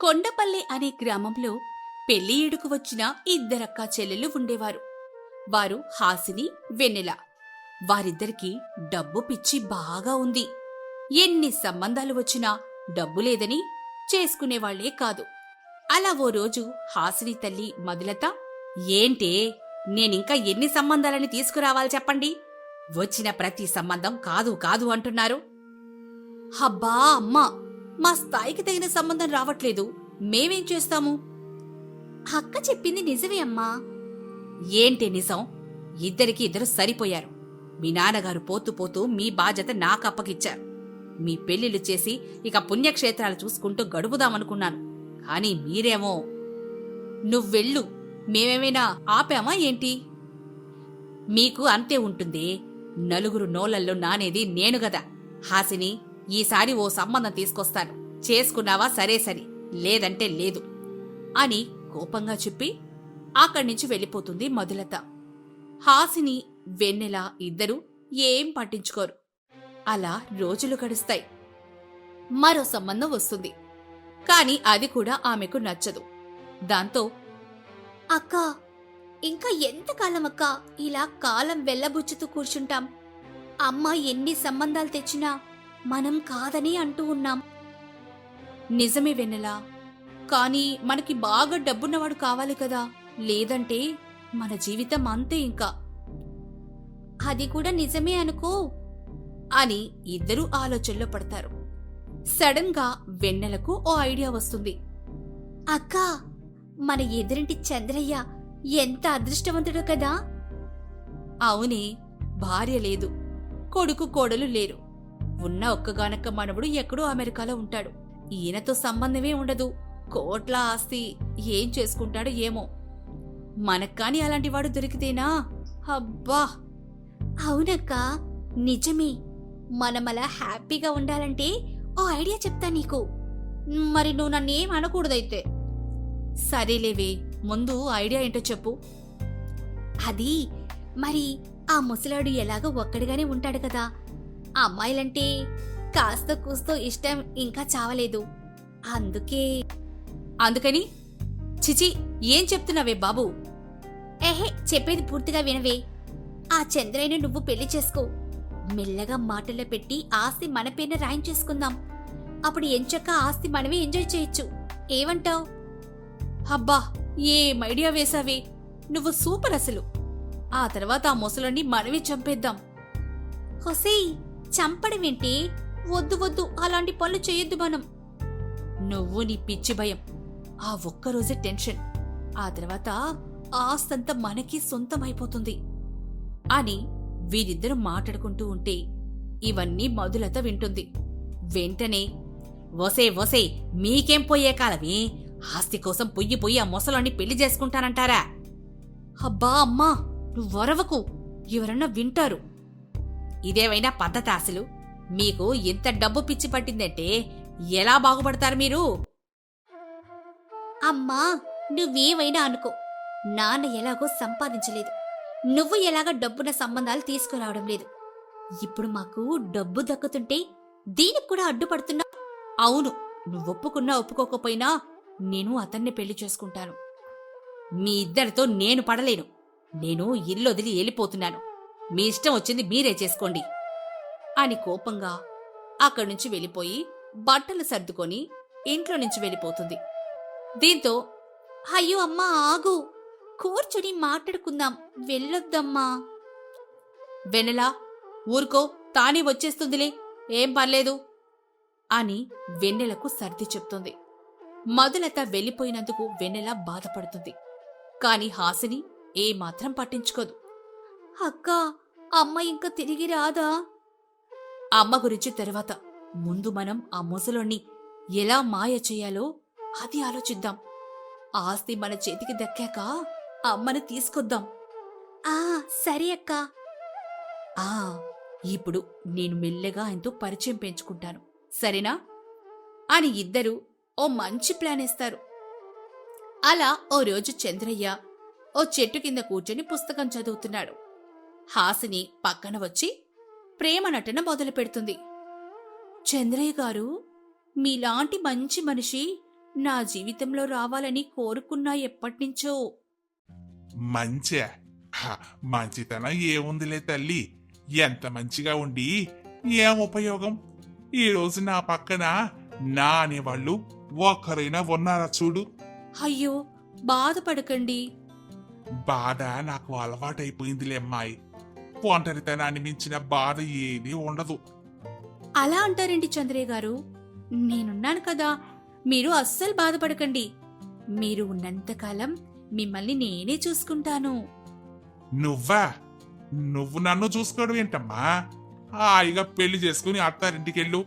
కొండపల్లి అనే గ్రామంలో పెళ్ళి ఏడుకు వచ్చిన ఇద్దరక్కా చెల్లెలు ఉండేవారు. వారు హాసిని వెన్నెల. వారిద్దరికి డబ్బు పిచ్చి బాగా ఉంది. ఎన్ని సంబంధాలు వచ్చినా డబ్బు లేదని చేసుకునేవాళ్ళే కాదు. అలా ఓ రోజు హాసిని తల్లి మధులత ఏంటే నేనింకా ఎన్ని సంబంధాలని తీసుకురావాలి చెప్పండి? వచ్చిన ప్రతి సంబంధం కాదు కాదు అంటున్నారు. హబ్బా అమ్మా మా స్థాయికి తగిన సంబంధం రావట్లేదు. మేమేం చేస్తాము? అక్క చెప్పింది నిజమే అమ్మా. ఏంటి నిజం? ఇద్దరికి ఇద్దరు సరిపోయారు. మీ నాన్నగారు పోతూ పోతూ మీ బాధ్యత నాకు అప్పగిచ్చారు. మీ పెళ్ళిళ్ళు చేసి ఇక పుణ్యక్షేత్రాలు చూసుకుంటూ గడుపుదామనుకున్నాను. కానీ మీరేమో నువ్వెళ్ళు మేమేమైనా ఆపామా ఏంటి? మీకు అంతే ఉంటుంది. నలుగురు నోలల్లో నానేది నేను గదా. హాసిని ఈసారి ఓ సంబంధం తీసుకొస్తాను. చేసుకున్నావా? సరే సరి. లేదంటే లేదు. అని కోపంగా చెప్పి అక్కడి నుంచి వెళ్ళిపోతుంది మధులత. హాసిని వెన్నెల ఇద్దరూ ఏం పట్టించుకోరు. అలా రోజులు గడుస్తాయి. మరో సంబంధం వస్తుంది. కాని అది కూడా ఆమెకు నచ్చదు. దాంతో అక్క ఇంకా ఎంతకాలం అక్క? ఇలా కాలం వెళ్ళబుచ్చుతూ కూర్చుంటాం. అమ్మ ఎన్ని సంబంధాలు తెచ్చినా మనం కాదని అంటూ ఉన్నాం. నిజమే వెన్నెలా. కానీ మనకి బాగా డబ్బున్నవాడు కావాలి కదా. లేదంటే మన జీవితం అంతే ఇంకా. అది కూడా నిజమే అనుకో అని ఇద్దరూ ఆలోచనలో పడతారు. సడన్గా వెన్నెలకు ఓ ఐడియా వస్తుంది. అక్క మన ఎదురింటి చంద్రయ్య ఎంత అదృష్టవంతుడు కదా. అవునే భార్య లేదు. కొడుకు కోడలు లేరు. ఉన్న ఒక్కగానొక్క మనవడు ఎక్కడో అమెరికాలో ఉంటాడు. ఈయనతో సంబంధమే ఉండదు. కోట్ల ఆస్తి. ఏం చేసుకుంటాడో ఏమో. మనక్కాని అలాంటివాడు దొరికితేనా? అబ్బా! అవునక్క నిజమే. మనమలా హ్యాపీగా ఉండాలంటే ఓ ఐడియా చెప్తా నీకు. మరి నువ్వు నన్నేం అనకూడదైతే? సరేలేవే ముందు ఐడియా ఏంటో చెప్పు. అది మరి ఆ ముసలాడు ఎలాగో ఒక్కడిగానే ఉంటాడు కదా. అమ్మాయిలంటే కాస్త కూస్తో ఇష్టం ఇంకా చావలేదు. అందుకే అందుకని? చిచి ఏం చెప్తున్నావే బాబు? ఎహే చెప్పేది పూర్తిగా వినవే. ఆ చంద్రయ్యను నువ్వు పెళ్ళి చేసుకో. మెల్లగా మాటల్లో పెట్టి ఆస్తి మన పేరున రాయించేసుకుందాం. అప్పుడు ఎంచక్క ఆస్తి మనమే ఎంజాయ్ చేయొచ్చు. ఏమంటావ్? అబ్బా ఏం ఐడియా వేసావే నువ్వు సూపర్ అసలు. ఆ తర్వాత ఆ ముసలాన్ని మనమే చంపేద్దాం. హొసేయ్ చంపడమేంటి వద్దు వద్దు. అలాంటి పనులు చేయొద్దు మనం. నువ్వు నీ పిచ్చి భయం. ఆ ఒక్కరోజే టెన్షన్. ఆ తర్వాత ఆస్తంతా మనకి సొంతమైపోతుంది. అని వీరిద్దరూ మాట్లాడుకుంటూ ఉంటే ఇవన్నీ మధులత వింటుంది. వెంటనే వసే వసే మీకేం పోయే కాలమే? ఆస్తి కోసం పొయ్యి పొయ్యి ఆ మొసలాన్ని పెళ్ళి చేసుకుంటానంటారా? అబ్బా అమ్మా నువ్వొరవకు ఎవరన్నా వింటారు. ఇదేమైనా పద్ధత అసలు? మీకు ఇంత డబ్బు పిచ్చి పట్టిందంటే ఎలా బాగుపడతారు మీరు? అమ్మా నువ్వేమైనా అనుకో. నాన్న ఎలాగో సంపాదించలేదు. నువ్వు ఎలాగ డబ్బున సంబంధాలు తీసుకురావడం లేదు. ఇప్పుడు మాకు డబ్బు దక్కుతుంటే దీనికి కూడా అడ్డుపడుతున్నా. అవును నువ్వు ఒప్పుకున్నా ఒప్పుకోకపోయినా నేను అతన్ని పెళ్ళి చేసుకుంటాను. మీ ఇద్దరితో నేను పడలేను. నేను ఇల్లు వదిలి వెళ్ళిపోతున్నాను. మీ ఇష్టం వచ్చింది మీరే చేసుకోండి అని కోపంగా అక్కడి నుంచి వెళ్ళిపోయి బట్టలు సర్దుకొని ఇంట్లో నుంచి వెళ్ళిపోతుంది. దీంతో అయ్యో అమ్మా ఆగు. కూర్చొని మాట్లాడుకుందాం. వెళ్ళొద్దమ్మా. వెనలా ఊరుకో. తానే వచ్చేస్తుందిలే. ఏం పర్లేదు. అని వెన్నెలకు సర్ది చెప్తుంది. మధులత వెళ్ళిపోయినందుకు వెన్నెల బాధపడుతుంది. కాని హాసిని ఏమాత్రం పట్టించుకోదు. అక్క అమ్మ ఇంకా తిరిగి రాదా? అమ్మ గురించి తర్వాత. ముందు మనం ఆ ముసలోణ్ణి ఎలా మాయ చేయాలో అది ఆలోచిద్దాం. ఆస్తి మన చేతికి దక్కాక అమ్మని తీసుకొద్దాం. ఆ సరే అక్క. ఆ ఇప్పుడు నేను మెల్లగా ఆయనతో పరిచయం పెంచుకుంటాను. సరేనా? అని ఇద్దరు ఓ మంచి ప్లాన్ వేస్తారు అలా ఓ రోజు చంద్రయ్య ఓ చెట్టు కింద కూర్చొని పుస్తకం చదువుతున్నాడు. హాసిని పక్కన వచ్చి ప్రేమ నటన మొదలు పెడుతుంది చంద్రయ్య గారు మీలాంటి మంచి మనిషి నా జీవితంలో రావాలని కోరుకున్నా ఎప్పటినుంచో. మంచా. మంచితనం ఏముందిలే తల్లి. ఎంత మంచిగా ఉండి ఏం ఉపయోగం? ఈ రోజు నా పక్కన నా అనేవాళ్ళు ఒక్కరైనా ఉన్నారా చూడు. అయ్యో బాధపడకండి. బాధ నాకు అలవాటైపోయిందిలే అమ్మాయి. ఒంటరితనాన్ని మించిన బాధ ఏది ఉండదు. అలా అంటారేంటి చంద్రయ్య గారు? నేనున్నాను కదా మీరు అస్సలు బాధపడకండి. మీరు ఉన్నంతకాలం మిమ్మల్ని నేనే చూసుకుంటాను. నువ్వా? నువ్వు నన్ను చూసుకోవడం ఏంటమ్మా? హాయిగా పెళ్ళి చేసుకుని అత్తారింటికెళ్ళు.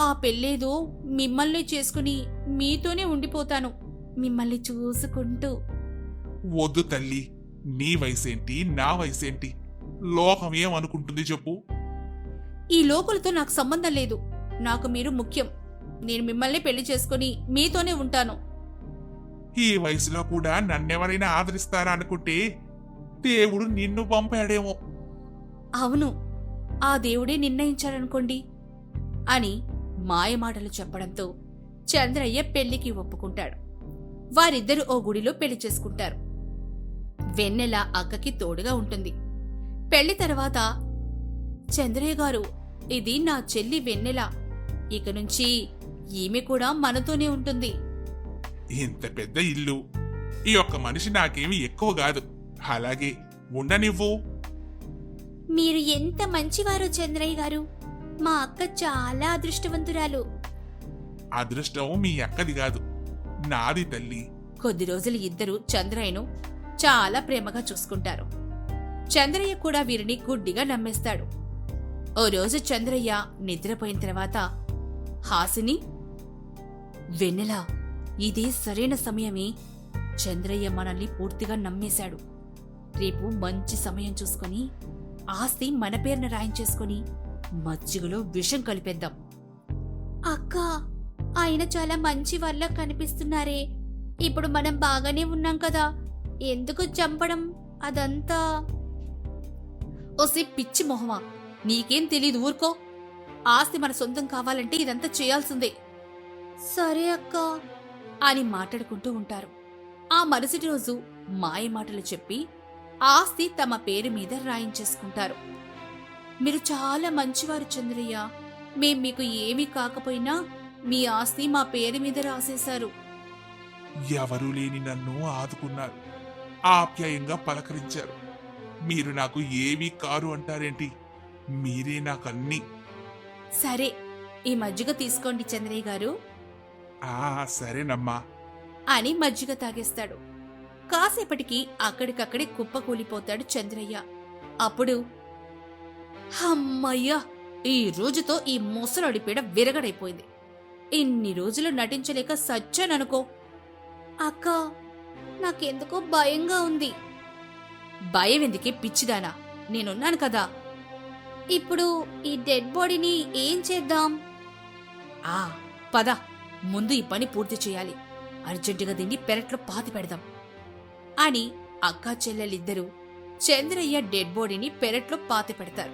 ఆ పెళ్ళేదో మిమ్మల్ని చేసుకుని మీతోనే ఉండిపోతాను మిమ్మల్ని చూసుకుంటూ. వద్దు తల్లి నీ వయసేంటి నా వయసేంటి? లోకం ఏమనుకుంటుంది చెప్పు. ఈ లోకులతో నాకు సంబంధం లేదు. నాకు మీరు ముఖ్యం. నేను మిమ్మల్ని పెళ్ళి చేసుకుని మీతోనే ఉంటాను. ఈ వయసులో కూడా నన్నెవరైనా ఆదరిస్తారా అనుకుంటే దేవుడు నిన్ను పంపాడేమో. అవును ఆ దేవుడే నిర్ణయించాడనుకోండి అని మాయమాటలు చెప్పడంతో చంద్రయ్య పెళ్ళికి ఒప్పుకుంటాడు. వారిద్దరూ ఓ గుడిలో పెళ్ళి చేసుకుంటారు. వెన్నెల అక్కకి తోడుగా ఉంటుంది. పెళ్ళి తర్వాత చంద్రయ్య గారు ఇది నా చెల్లి వెన్నెల. ఇక నుంచి ఈమె కూడా మనతోనే ఉంటుంది. ఇంత పెద్ద ఇల్లు. ఈ ఒక్క మనిషి నాకేమి ఎక్కువ కాదు. అలాగే ఉండనివ్వు. మీరు ఎంత మంచివారో చంద్రయ్య గారు. మా అక్క చాలా అదృష్టవంతురాలు. అదృష్టం మీ అక్కది కాదు నాది తల్లి. కొద్ది రోజులు ఇద్దరు చంద్రయ్యను చాలా ప్రేమగా చూసుకుంటారు. చంద్రయ్య కూడా వీరిని గుడ్డిగా నమ్మేస్తాడు. ఓ రోజు చంద్రయ్య నిద్రపోయిన తర్వాత హాసిని వెన్నెల ఇది సరైన సమయమే. చంద్రయ్య మనల్ని పూర్తిగా నమ్మేశాడు. రేపు మంచి సమయం చూసుకొని ఆస్తి మన పేరున రాయించేసుకొని మజ్జిగలో విషం కలిపేద్దాం. అక్క ఆయన చాలా మంచి వల్ల కనిపిస్తున్నారే. ఇప్పుడు మనం బాగానే ఉన్నాం కదా. ఎందుకు చంపడం? అదంతా ఓసే పిచ్చి మొహమా? నీకేం తెలీదు ఊరుకో. ఆస్తి మన సొంతం కావాలంటే ఇదంతా చేయాల్సిందే. సరే అక్క అని మాట్లాడుకుంటూ ఉంటారు. ఆ మరుసటి రోజు మాయ మాటలు చెప్పి ఆస్తి తమ పేరు మీద రాయించేసుకుంటారు. మీరు చాలా మంచివారు చంద్రయ్య. మేం మీకు ఏమీ కాకపోయినా మీ ఆస్తి మా పేరు మీద రాసేశారు. ఎవరూ లేని నన్ను ఆదుకున్నారు. ఆప్యాయంగా పలకరించారు. మీరు నాకు ఏమీ కారు అంటారేంటి? మీరే నాకన్నీ. సరే ఈ మజ్జిగ తీసుకోండి చంద్రయ్య గారు. ఆ సరేనమ్మా. అని మజ్జిగ తాగేస్తాడు. కాసేపటికి అక్కడికక్కడే కుప్పకూలిపోతాడు చంద్రయ్య. అప్పుడు హమ్మయ్యా ఈ రోజుతో ఈ ముసలాడి పీడ విరగడైపోయింది. ఇన్ని రోజులు నటించలేక సచ్చాననుకో. అక్క నాకెందుకో భయంగా ఉంది. భయం ఎందుకే పిచ్చిదానా? నేనున్నాను కదా. ఇప్పుడు ఈ డెడ్ బాడీని ఏం చేద్దాం? ఆ పద. ముందు ఈ పని పూర్తి చేయాలి. అర్జెంటుగా దీన్ని పెరట్లో పాతి పెడదాం. అని అక్కా చెల్లెలిద్దరూ చంద్రయ్య డెడ్ బాడీని పెరట్లో పాతి పెడతారు.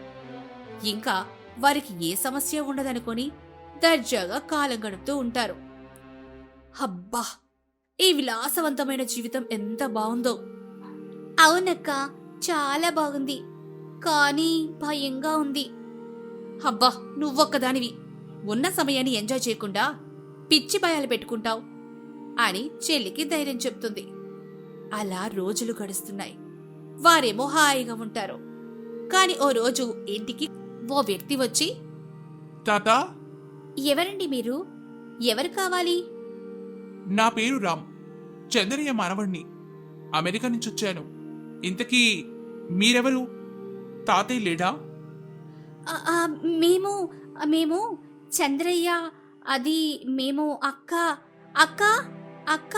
ఇంకా వారికి ఏ సమస్య ఉండదనుకొని దర్జాగా కాలం గడుపుతూ ఉంటారు. అబ్బా! ఈ విలాసవంతమైన జీవితం ఎంత బాగుందో. అవునక్క చాలా బాగుంది. కానీ భయంగా ఉంది. అబ్బా నువ్వొక్కదానివి. ఉన్న సమయాన్ని ఎంజాయ్ చేయకుండా పిచ్చి భయాలు పెట్టుకుంటావు అని చెల్లికి ధైర్యం చెప్తుంది. అలా రోజులు గడుస్తున్నాయి. వారేమో హాయిగా ఉంటారు. కాని ఓ రోజు ఇంటికి ఓ వ్యక్తి వచ్చి తాత ఎవరండి మీరు? ఎవరు కావాలి? నా పేరు రామ్. చంద్రయ్య మనవణ్ణి. అమెరికా నుంచి వచ్చాను ఇంతకీ మీరెవరు? తాతయ్య లేడా? మేము మేము చంద్రయ్య అది మేము అక్క అక్క అక్క.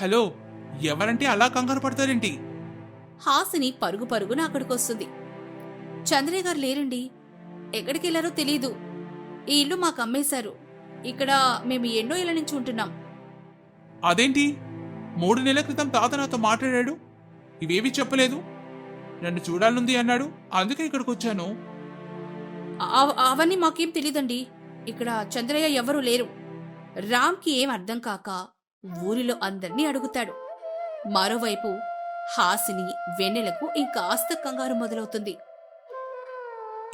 హలో ఎవరంటే అలా కంగారు పడతారేంటి? హాసిని పరుగు పరుగున అక్కడికొస్తుంది. చంద్రయ్య గారు లేరండి. ఎక్కడికి వెళ్ళారో తెలీదు. ఈ ఇల్లు మాకు అమ్మేశారు. ఇక్కడ మేము ఎన్నో ఇళ్ళ నుంచి ఉంటున్నాం. అదేంటి? మూడు నెలల క్రితం తాత నాతో మాట్లాడాడు. ఇవేవి చెప్పలేదు. నన్ను చూడాలనుంది అన్నాడు. అందుకే ఇక్కడికి వచ్చాను. అవ- అవన్నీ మాకేం తెలీదండి. ఇక్కడ చంద్రయ్య ఎవరూ లేరు. రామ్కి ఏం అర్థం కాక ఊరిలో అందర్నీ అడుగుతాడు. మరోవైపు హాసిని వెన్నెలకు ఇంకాస్త కంగారు మొదలవుతుంది.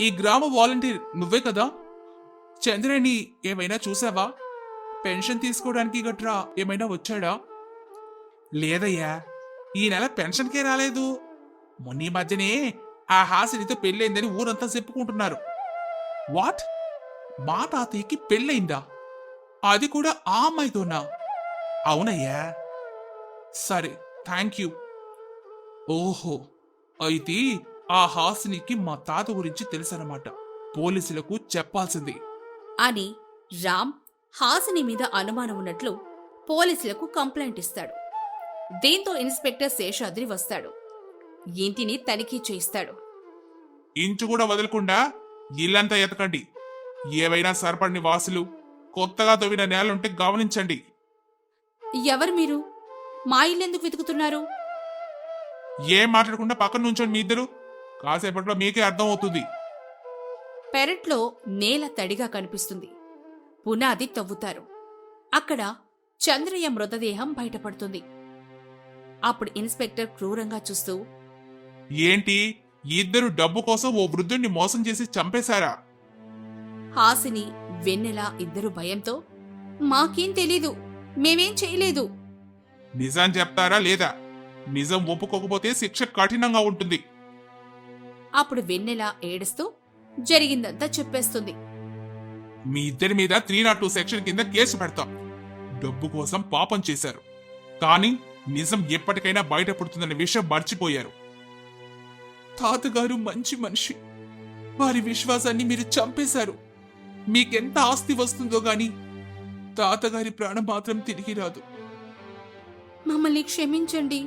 ఈ గ్రామ వాలంటీర్ నువ్వే కదా? చంద్రని ఏమైనా చూసావా? పెన్షన్ తీసుకోవడానికి గట్రా ఏమైనా వచ్చాడా? లేదయ్యా ఈ నెల పెన్షన్కే రాలేదు. మొన్న ఈ మధ్యనే ఆ హాసినితో పెళ్ళైందని ఊరంతా చెప్పుకుంటున్నారు. వాట్? మా తాతయ్యకి పెళ్ళయిందా అది కూడా ఆ అమ్మాయితోనా? అవునయ్యా. సరే థ్యాంక్ యూ. ఓహో అయితే ఆ హాసినికి మా తాత గురించి తెలుసన్నమాట. పోలీసులకు చెప్పాల్సింది. అని రామ్ హాసిని మీద అనుమానం ఉన్నట్లు పోలీసులకు కంప్లైంట్ ఇస్తాడు. దీంతో ఇన్స్పెక్టర్ శేషాద్రి వస్తాడు. ఇంటిని తనిఖీ చేయిస్తాడు. ఇంచు కూడా వదలకుండా ఇల్లంతా ఎతకండి. ఏవైనా సర్పడిని వాసులు కొత్తగా తవ్విన నేలుంటే గమనించండి. ఎవరు మీరు? మా ఇల్లెందుకు వెతుకుతున్నారు? ఏం మాట్లాడకుండా పక్కన నుంచోండి మీ ఇద్దరు. కాసేపట్లో మీకే అర్థం అవుతుంది పెరట్లో నేల తడిగా కనిపిస్తుంది. పునాది తవ్వుతారు. అక్కడ చంద్రయ్య మృతదేహం బయటపడుతుంది. అప్పుడు ఇన్స్పెక్టర్ క్రూరంగా చూస్తూ ఏంటి? ఇద్దరు డబ్బు కోసం ఓ వృద్ధుణ్ణి మోసం చేసి చంపేశారా? హాసిని వెన్నెల ఇద్దరు భయంతో మాకేం తెలీదు మేమేం చేయలేదు. నిజం చెప్తారా లేదా? నిజం ఒప్పుకోకపోతే శిక్ష కఠినంగా ఉంటుంది. అప్పుడు వెన్నెల ఏడుస్తూ జరిగిందంతా చెప్పేస్తుంది. మీ ఇద్దరి మీద త్రీ నాట్ టూ సెక్షన్ కింద కేసు పెడతాం. డబ్బు కోసం పాపం చేశారు. కానీ నిజం ఎప్పటికైనా బయటపడుతుందనే విషయం మర్చిపోయారు. తాతగారు మంచి మనిషి. వారి విశ్వాసాన్ని మీరు చంపేశారు. మీకెంత ఆస్తి వస్తుందో గాని తాతగారి ప్రాణం మాత్రం తిరిగి రాదు. మమ్మల్ని క్షమించండి.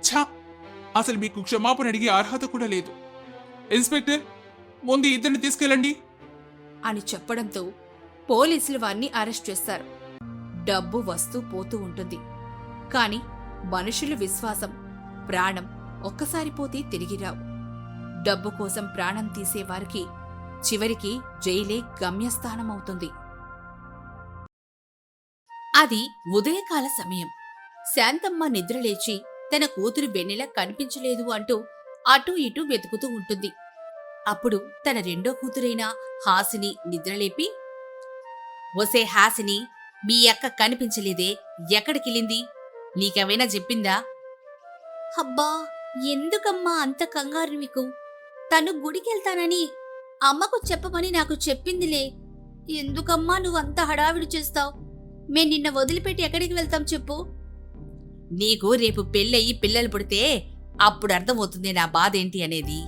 ఛా! అసలు మీకు క్షమాపణ అడిగే అర్హత కూడా లేదు. ఇన్స్పెక్టర్ ముందు ఇద్దరిని తీసుకెళ్ళండి. అని చెప్పడంతో పోలీసులు వారిని అరెస్ట్ చేస్తారు. డబ్బు వస్తూ పోతూ ఉంటుంది. కాని మనుషుల విశ్వాసం ప్రాణం ఒక్కసారి పోతే తిరిగిరావు డబ్బు కోసం ప్రాణం తీసేవారికి చివరికి జైలే గమ్యస్థానమవుతుంది. అది ఉదయకాల సమయం. శాంతమ్మ నిద్రలేచి తన కూతురు వెన్నెల కనిపించలేదు అంటూ అటూ ఇటూ వెతుకుతూ ఉంటుంది. అప్పుడు తన రెండో కూతురైన హాసిని నిద్రలేపి ఒసే హాసిని మీ అక్క కనిపించలేదే ఎక్కడికిలింది నీకేమైనా చెప్పిందా? అబ్బా ఎందుకమ్మా అంత కంగారు మీకు తను గుడికెళ్తానని అమ్మకు చెప్పమని నాకు చెప్పిందిలే. ఎందుకమ్మా నువ్వంత హడావిడి చేస్తావు? మేం నిన్న వదిలిపెట్టి ఎక్కడికి వెళ్తాం చెప్పు? నీకు రేపు పెళ్ళయి పిల్లలు పుడితే అప్పుడు అర్థమవుతుంది నా బాధ ఏంటి అనేది.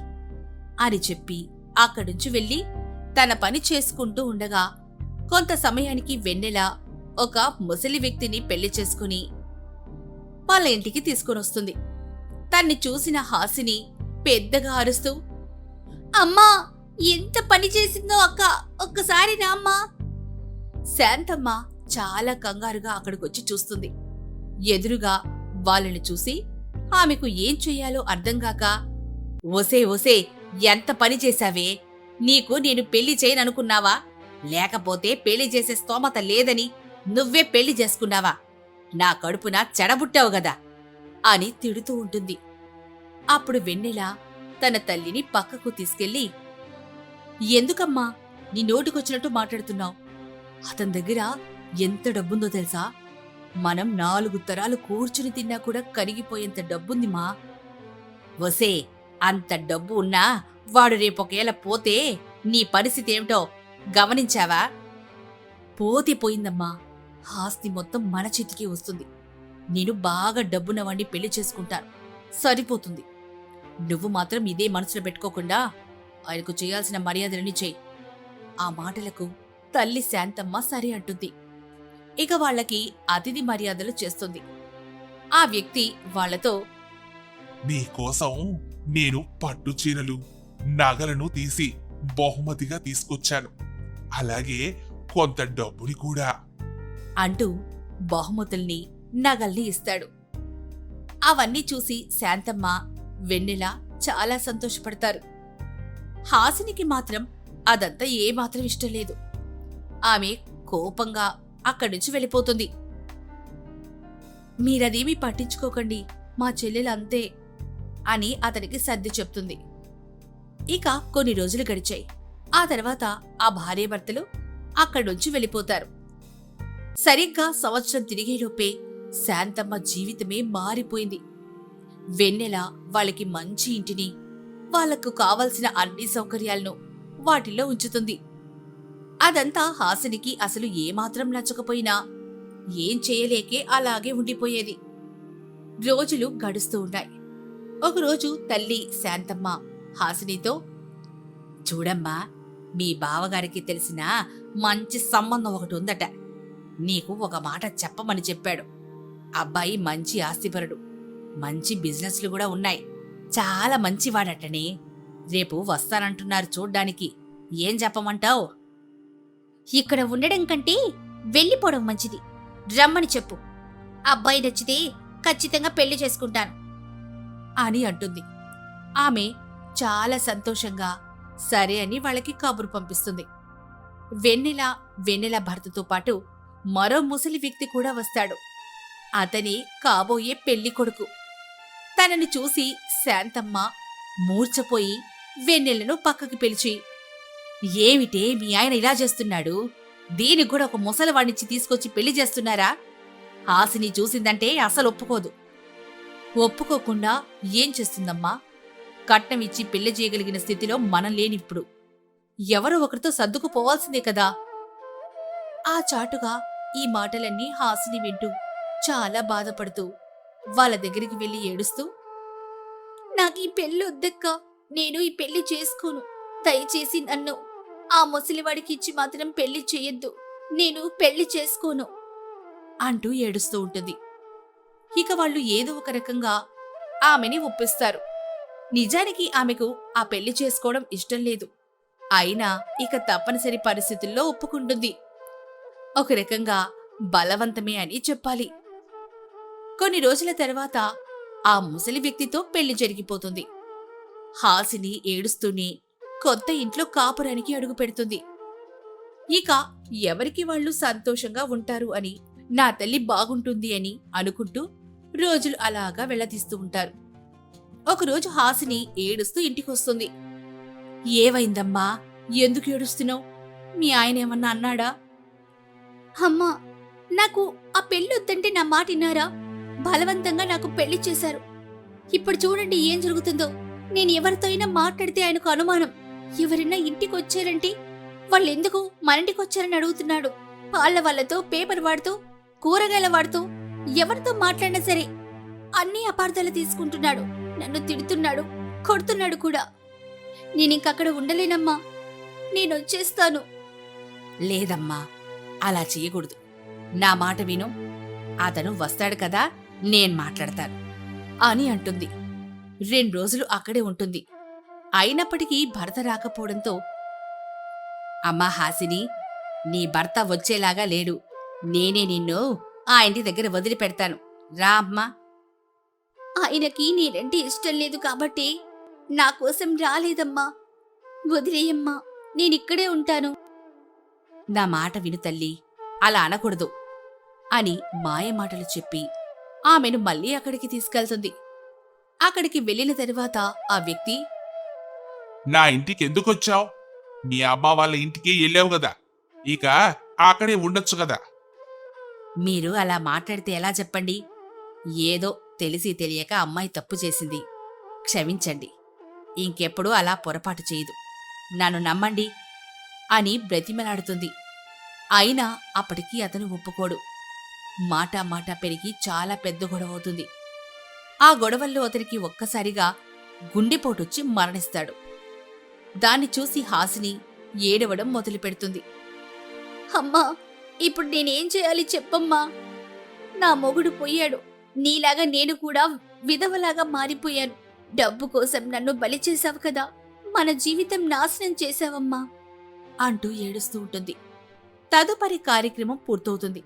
అని చెప్పి అక్కడుంచి వెళ్ళి తన పని చేసుకుంటూ ఉండగా కొంత సమయానికి వెన్నెల ఒక ముసలి వ్యక్తిని పెళ్ళి చేసుకుని వాళ్ళ ఇంటికి తీసుకునొస్తుంది తన్ని చూసిన హాసిని పెద్దగా అరుస్తూ అమ్మా ఎంత పని చేసిందో అక్క ఒక్కసారి రామ్మా శాంతమ్మ చాలా కంగారుగా అక్కడికొచ్చి చూస్తుంది. ఎదురుగా వాళ్ళని చూసి ఆమెకు ఏం చెయ్యాలో అర్థంగాక ఒసే ఒసే ఎంత పని చేశావే? నీకు నేను పెళ్ళి చేయననుకున్నావా? లేకపోతే పెళ్ళి చేసే స్తోమత లేదని నువ్వే పెళ్ళి చేసుకున్నావా? నా కడుపున చెడబుట్టావు గదా అని తిడుతూ ఉంటుంది. అప్పుడు వెన్నెల తన తల్లిని పక్కకు తీసుకెళ్ళి ఎందుకమ్మా నీ నోటికొచ్చినట్టు మాట్లాడుతున్నావు? అతని దగ్గర ఎంత డబ్బుందో తెలుసా? మనం నాలుగు తరాలు కూర్చుని తిన్నా కూడా కరిగిపోయేంత డబ్బుంది మా. వసే అంత డబ్బు ఉన్నా వాడు రేపొకేళ పోతే నీ పరిస్థితి ఏమిటో గమనించావా? పోతే పోయిందమ్మా. ఆస్తి మొత్తం మన చేతికి వస్తుంది. నేను బాగా డబ్బున్నవాణ్ణి పెళ్ళి చేసుకుంటాను. సరిపోతుంది. నువ్వు మాత్రం ఇదే మనసులో పెట్టుకోకుండా ఆయనకు చేయాల్సిన మర్యాదలని చెయ్యి ఆ మాటలకు తల్లి శాంతమ్మ సరి అంటుంది. ఇక వాళ్ళకి అతిథి మర్యాదలు చేస్తుంది. ఆ వ్యక్తి వాళ్ళతో మీకోసం నేను పట్టు చీరలు నగలను తీసి బహుమతిగా తీసుకొచ్చాను. అలాగే కొంత డబ్బుని కూడా. అంటూ బహుమతుల్ని నగల్ని ఇస్తాడు. అవన్నీ చూసి శాంతమ్మ వెన్నెల చాలా సంతోషపడతారు. హాసినికి మాత్రం అదంతా ఏమాత్రం ఇష్టం లేదు. ఆమె కోపంగా అక్కడి నుంచి వెళ్ళిపోతుంది. మీరదేమీ పట్టించుకోకండి మా చెల్లెలు అంతే అని అతనికి సర్ది చెప్తుంది. ఇక కొన్ని రోజులు గడిచాయి. ఆ తర్వాత ఆ భార్యాభర్తలు అక్కడి నుంచి వెళ్ళిపోతారు. సరిగ్గా సంవత్సరం తిరిగేలోపే శాంతమ్మ జీవితమే మారిపోయింది. వెన్నెల వాళ్ళకి మంచి ఇంటిని వాళ్ళకు కావలసిన అన్ని సౌకర్యాలను వాటిల్లో ఉంచుతుంది. అదంతా హాసినికి అసలు ఏమాత్రం నచ్చకపోయినా ఏం చేయలేకే అలాగే ఉండిపోయేది. రోజులు గడుస్తూ ఉన్నాయి. ఒకరోజు తల్లి శాంతమ్మ హాసినితో చూడమ్మా మీ బావగారికి తెలిసిన మంచి సంబంధం ఒకటి ఉందట. నీకు ఒక మాట చెప్పమని చెప్పాడు. అబ్బాయి మంచి ఆస్తిపరుడు. మంచి బిజినెస్లు కూడా ఉన్నాయి. చాలా మంచివాడటనే. రేపు వస్తానంటున్నారు చూడ్డానికి. ఏం చెప్పమంటావు? ఇక్కడ ఉండడం కంటే వెళ్ళిపోవడం మంచిది. రమ్మని చెప్పు. అబ్బాయి నచ్చితే ఖచ్చితంగా పెళ్ళి చేసుకుంటాను. అని అంటుంది. ఆమె చాలా సంతోషంగా సరే అని వాళ్ళకి కబురు పంపిస్తుంది. వెన్నెల వెన్నెల భర్తతో పాటు మరో ముసలి వ్యక్తి కూడా వస్తాడు. అతనే కాబోయే పెళ్ళి కొడుకు. తనని చూసి శాంతమ్మ మూర్చపోయి వెన్నెలను పక్కకి పిలిచి ఏమిటే మీ ఆయన ఇలా చేస్తున్నాడు? దీనికి కూడా ఒక ముసలివాణ్ణిచ్చి తీసుకొచ్చి పెళ్ళి చేస్తున్నారా? హాసిని చూసిందంటే అసలు ఒప్పుకోదు. ఒప్పుకోకుండా ఏం చేస్తుందమ్మా? కట్నం ఇచ్చి పెళ్ళి చేయగలిగిన స్థితిలో మనం లేనిప్పుడు. ఎవరో ఒకరితో సర్దుకుపోవాల్సిందే కదా. ఆ చాటుగా ఈ మాటలన్నీ హాసిని వింటూ చాలా బాధపడుతూ వాళ్ళ దగ్గరికి వెళ్ళి ఏడుస్తూ నాకు ఈ పెళ్ళి వద్దక్క. నేను ఈ పెళ్ళి చేసుకోను. దయచేసి నన్ను ఆ ముసలివాడికి ఇచ్చి మాత్రం పెళ్ళి చేయొద్దు. నేను పెళ్ళి చేసుకోను. అంటూ ఏడుస్తూ ఉంటుంది. ఇక వాళ్ళు ఏదో ఒక రకంగా ఆమెని ఒప్పిస్తారు. నిజానికి ఆమెకు ఆ పెళ్ళి చేసుకోవడం ఇష్టం లేదు. అయినా ఇక తప్పనిసరి పరిస్థితుల్లో ఒప్పుకుంటుంది. ఒక రకంగా బలవంతమే అని చెప్పాలి. కొన్ని రోజుల తర్వాత ఆ ముసలి వ్యక్తితో పెళ్ళి జరిగిపోతుంది. హాసిని ఏడుస్తూనే కొత్త ఇంట్లో కాపురానికి అడుగు పెడుతుంది. ఇక ఎవరికి వాళ్ళు సంతోషంగా ఉంటారు అని నా తల్లి బాగుంటుంది అని అనుకుంటూ రోజులు అలాగా వెళ్ళతీస్తూ ఉంటారు. ఒకరోజు హాసిని ఏడుస్తూ ఇంటికొస్తుంది. ఏవైందమ్మా? ఎందుకు ఏడుస్తున్నావు? మీ ఆయన ఏమన్నా అన్నాడా? అమ్మా నాకు ఆ పెళ్ళి వద్దంటే నా మాట విన్నారా? బలవంతంగా నాకు పెళ్ళి చేశారు. ఇప్పుడు చూడండి ఏం జరుగుతుందో. నేను ఎవరితో అయినా మాట్లాడితే ఆయనకు అనుమానం. ఎవరైనా ఇంటికి వచ్చారంటే వాళ్ళు ఎందుకు మన వచ్చారని అడుగుతున్నాడు. పాళ్ళ వాళ్ళతో పేపర్ వాడుతూ కూరగాయల వాడుతూ ఎవరితో మాట్లాడినా సరే అన్ని అపార్థాలు తీసుకుంటున్నాడు. నన్ను తిడుతున్నాడు కొడుతున్నాడు కూడా. నేనింకక్కడ ఉండలేనమ్మా. నేను వచ్చేస్తాను. లేదమ్మా. అలా చేయకూడదు నా మాట విను. అతను వస్తాడు కదా నేను మాట్లాడతాను అని అంటుంది. రెండు రోజులు అక్కడే ఉంటుంది. అయినప్పటికీ భర్త రాకపోవడంతో అమ్మా హాసిని నీ భర్త వచ్చేలాగా లేడు. నేనే నిన్ను ఆ ఇంటి దగ్గర వదిలిపెడతాను. రా అమ్మా. ఆయనకి నేనంటే ఇష్టం లేదు కాబట్టి నా కోసం రాలేదమ్మా. వదిలేయమ్మా. నేనిక్కడే ఉంటాను. నా మాట విను తల్లి. అలా అనకూడదు అని మాయ మాటలు చెప్పి ఆమెను మళ్ళీ అక్కడికి తీసుకెళ్తుంది. అక్కడికి వెళ్ళిన తరువాత ఆ వ్యక్తి నా ఇంటికి ఎందుకు వచ్చావు? మీ అమ్మ వాళ్ళ ఇంటికి వెళ్ళావు కదా. ఇక అక్కడే ఉండొచ్చు కదా. మీరు అలా మాట్లాడితే ఎలా చెప్పండి? ఏదో తెలిసి తెలియక అమ్మాయి తప్పు చేసింది. క్షమించండి. ఇంకెప్పుడూ అలా పొరపాటు చేయదు. నన్ను నమ్మండి. అని బ్రతిమలాడుతుంది. అయినా అప్పటికి అతను ఒప్పుకోడు. మాట మాట పెరిగి చాలా పెద్ద గొడవ అవుతుంది ఆ గొడవల్లో అతనికి ఒక్కసారిగా గుండెపోటొచ్చి మరణిస్తాడు. దాన్ని చూసి హాసిని ఏడవడం మొదలుపెడుతుంది. అమ్మా ఇప్పుడు నేనేం చేయాలి చెప్పమ్మా. నా మొగుడు పోయాడు. నీలాగా నేను కూడా విధవలాగా మారిపోయాను. డబ్బు కోసం నన్ను బలి చేశావు కదా. మన జీవితం నాశనం చేశావమ్మా. అంటూ ఏడుస్తూ ఉంటుంది. తదుపరి కార్యక్రమం పూర్తవుతుంది.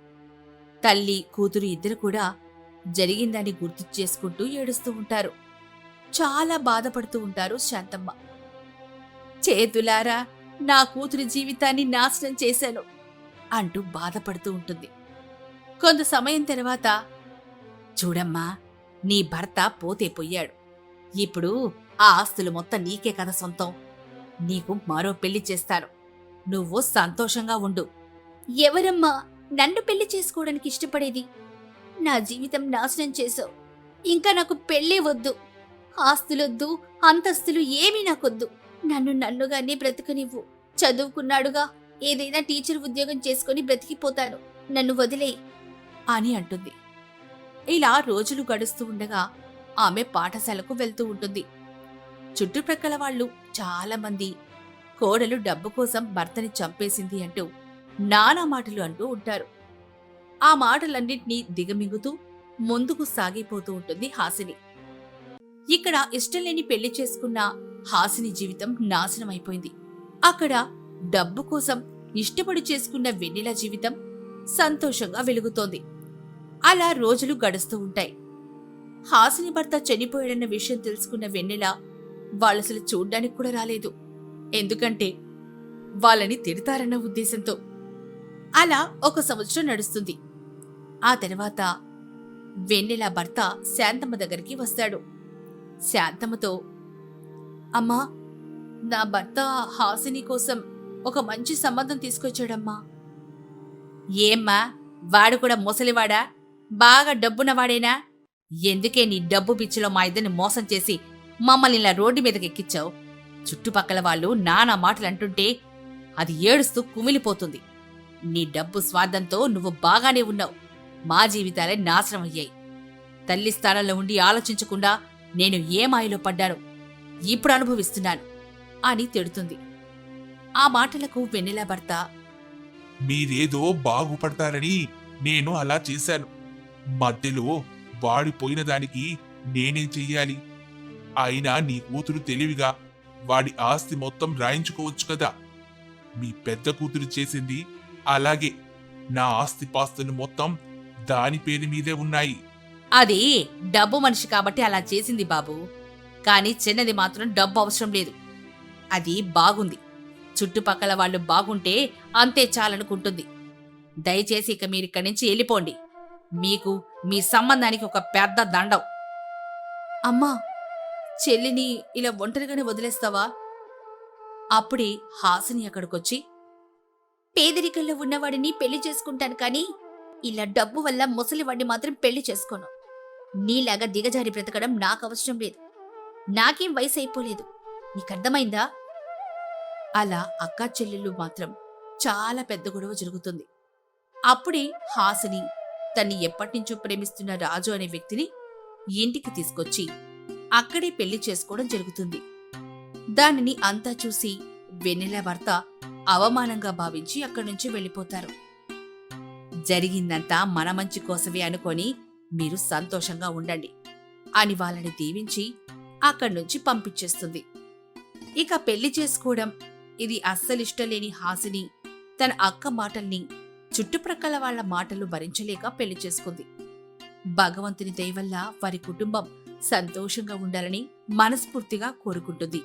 తల్లి కూతురు ఇద్దరు కూడా జరిగిందని గుర్తు చేసుకుంటూ ఏడుస్తూ ఉంటారు. చాలా బాధపడుతూ ఉంటారు శాంతమ్మ. చేతులారా నా కూతురి జీవితాన్ని నాశనం చేశాను అంటూ బాధపడుతూ ఉంటుంది. కొంత సమయం తర్వాత చూడమ్మా నీ భర్త పోతే పోయాడు. ఇప్పుడు ఆ ఆస్తులు మొత్తం నీకే కదా సొంతం. నీకు మరో పెళ్ళి చేస్తారు నువ్వు సంతోషంగా ఉండు. ఎవరమ్మా? నన్ను పెళ్ళి చేసుకోవడానికి ఇష్టపడేది? నా జీవితం నాశనం చేసావు ఇంకా నాకు పెళ్ళే వద్దు. ఆస్తులొద్దు అంతస్తులు ఏమీ నాకొద్దు. నన్ను నన్నుగానే బ్రతకనివ్వు. చదువుకున్నాడుగా ఏదైనా టీచర్ ఉద్యోగం చేసుకొని బ్రతికిపోతాను. నన్ను వదిలే. అని అంటుంది. ఇలా రోజులు గడుస్తూ ఉండగా ఆమె పాఠశాలకు వెళ్తూ ఉంటుంది. చుట్టుప్రక్కల వాళ్ళు చాలా మంది కోడలు డబ్బు కోసం భర్తని చంపేసింది అంటూ నానా మాటలు అంటూ ఉంటారు. ఆ మాటలన్నింటినీ దిగమింగుతూ ముందుకు సాగిపోతూ ఉంటుంది హాసిని. ఇక్కడ ఇష్టం లేని పెళ్ళి చేసుకున్న హాసిని జీవితం నాశనమైపోయింది. అక్కడ డబ్బు కోసం ఇష్టపడి చేసుకున్న వెన్నెల జీవితం సంతోషంగా వెలుగుతోంది. అలా రోజులు గడుస్తూ ఉంటాయి. హాసిని భర్త చనిపోయాడన్న విషయం తెలుసుకున్న వెన్నెల వాళ్ళసలు చూడ్డానికి కూడా రాలేదు. ఎందుకంటే వాళ్ళని తిడతారన్న ఉద్దేశంతో. అలా ఒక సంవత్సరం నడుస్తుంది. ఆ తర్వాత వెన్నెల భర్త శాంతమ్మ దగ్గరికి వస్తాడు. శాంతమ్మతో అమ్మా నా భర్త హాసిని కోసం ఒక మంచి సంబంధం తీసుకొచ్చాడమ్మా. ఏమ్మా వాడు కూడా ముసలివాడా? బాగా డబ్బున్నవాడేనా? ఎందుకే నీ డబ్బు పిచ్చిలో మా ఇద్దరిని మోసం చేసి మమ్మల్ని ఇలా రోడ్డు మీదకి ఎక్కించావు చుట్టుపక్కల వాళ్ళు నానా మాటలు అంటుంటే అది ఏడుస్తూ కుమిలిపోతుంది. నీ డబ్బు స్వార్థంతో నువ్వు బాగానే ఉన్నావు. మా జీవితాలే నాశనం అయ్యాయి. తల్లి స్థానంలో ఉండి ఆలోచించకుండా నేను ఏ మాయలో పడ్డాను ఇప్పుడు అనుభవిస్తున్నాను అని తిడుతుంది. ఆ మాటలకు వెన్నెల భర్త మీరేదో బాగుపడతారని నేను అలా చేశాను. మధ్యలో వాడిపోయిన దానికి నేనేం చెయ్యాలి? అయినా నీ కూతురు తెలివిగా వాడి ఆస్తి మొత్తం రాయించుకోవచ్చు కదా. మీ పెద్ద కూతురు చేసింది అలాగే నా ఆస్తి పాస్తులు మొత్తం దాని పేరు మీదే ఉన్నాయి. అది డబ్బు మనిషి కాబట్టి అలా చేసింది బాబు. కానీ చిన్నది మాత్రం డబ్బు అవసరం లేదు. అది బాగుంది. చుట్టుపక్కల వాళ్ళు బాగుంటే అంతే చాలనుకుంటుంది. దయచేసి ఇక మీరు ఇక్కడి నుంచి వెళ్ళిపోండి. మీకు మీ సంబంధానికి ఒక పెద్ద దండం. అమ్మా చెల్లిని ఇలా ఒంటరిగానే వదిలేస్తావా? అప్పుడే హాసిని అక్కడికొచ్చి పేదరికంలో ఉన్నవాడిని పెళ్ళి చేసుకుంటాను కానీ ఇలా డబ్బు వల్ల ముసలివాడిని మాత్రం పెళ్ళి చేసుకోను. నీలాగా దిగజారి బ్రతకడం నాకు అవసరం లేదు. నాకేం వయసు అయిపోలేదు నీకు అర్థమైందా అలా అక్కా చెల్లెళ్ళు మాత్రం చాలా పెద్ద గొడవ జరుగుతుంది. అప్పుడే హాసిని తన్ని ఎప్పటినుంచో ప్రేమిస్తున్న రాజు అనే వ్యక్తిని ఇంటికి తీసుకొచ్చి అక్కడే పెళ్ళి చేసుకోవడం జరుగుతుంది. దానిని అంతా చూసి వెన్నెల భర్త అవమానంగా భావించి అక్కడి నుంచి వెళ్ళిపోతారు. జరిగిందంతా మన మంచి కోసమే అనుకొని మీరు సంతోషంగా ఉండండి అని వాళ్ళని దీవించి అక్కడి నుంచి పంపించేస్తుంది. ఇక పెళ్ళి చేసుకోవడం ఇది అస్సలిష్టలేని హాసిని తన అక్క మాటల్ని చుట్టుప్రక్కల వాళ్ళ మాటలు భరించలేక పెళ్ళి చేసుకుంది. భగవంతుని దయవల్ల వారి కుటుంబం సంతోషంగా ఉండాలని మనస్ఫూర్తిగా కోరుకుంటుంది.